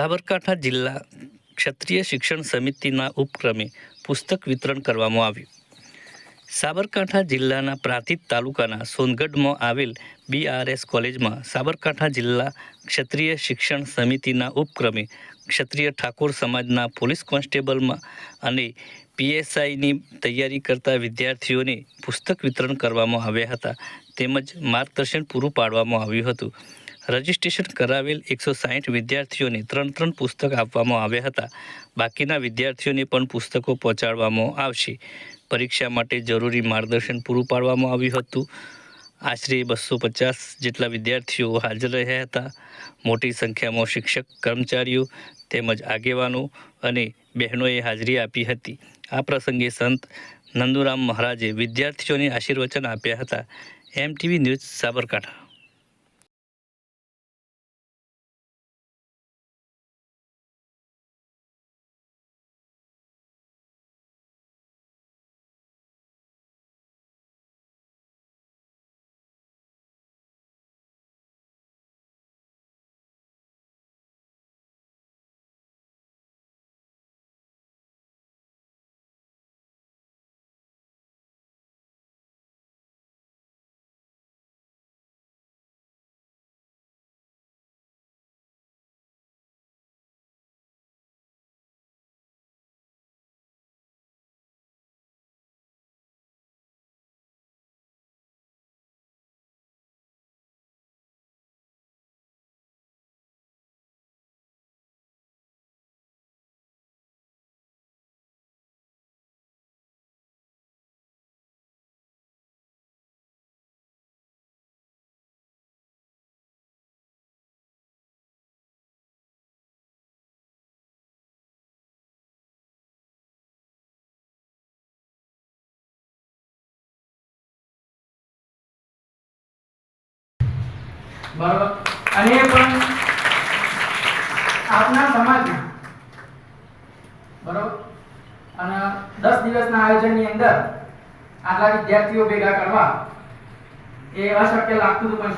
સાબરકાંઠા જિલ્લા ક્ષત્રિય શિક્ષણ સમિતિના ઉપક્રમે પુસ્તક વિતરણ કરવામાં આવ્યું. સાબરકાંઠા જિલ્લાના પ્રાંતિજ તાલુકાના સોનગઢમાં આવેલ બીઆરએસ કોલેજમાં સાબરકાંઠા જિલ્લા ક્ષત્રિય શિક્ષણ સમિતિના ઉપક્રમે ક્ષત્રિય ઠાકોર સમાજના પોલીસ કોન્સ્ટેબલમાં અને પીએસઆઈની તૈયારી કરતા વિદ્યાર્થીઓને પુસ્તક વિતરણ કરવામાં આવ્યા હતા. તેમજ માર્ગદર્શન પૂરું પાડવામાં આવ્યું હતું. રજિસ્ટ્રેશન કરાવેલ એકસો સાહીઠ વિદ્યાર્થીઓને ત્રણ ત્રણ પુસ્તક આપવામાં આવ્યા હતા. બાકીના વિદ્યાર્થીઓને પણ પુસ્તકો પહોંચાડવામાં આવશે. પરીક્ષા માટે જરૂરી માર્ગદર્શન પૂરું પાડવામાં આવ્યું હતું. આશરે બસો પચાસ જેટલા વિદ્યાર્થીઓ હાજર રહ્યા હતા. મોટી સંખ્યામાં શિક્ષક, કર્મચારીઓ તેમજ આગેવાનો અને બહેનોએ હાજરી આપી હતી. આ પ્રસંગે સંત નંદુરામ મહારાજે વિદ્યાર્થીઓને આશીર્વચન આપ્યા હતા. MTV news Sabarkantha. બરોબર? અને પણ આપના સમાજમાં બરોબર? અને દસ દિવસના આયોજનની અંદર આટલા વિદ્યાર્થીઓ ભેગા કરવા એ અશક્ય લાગતું હતું પણ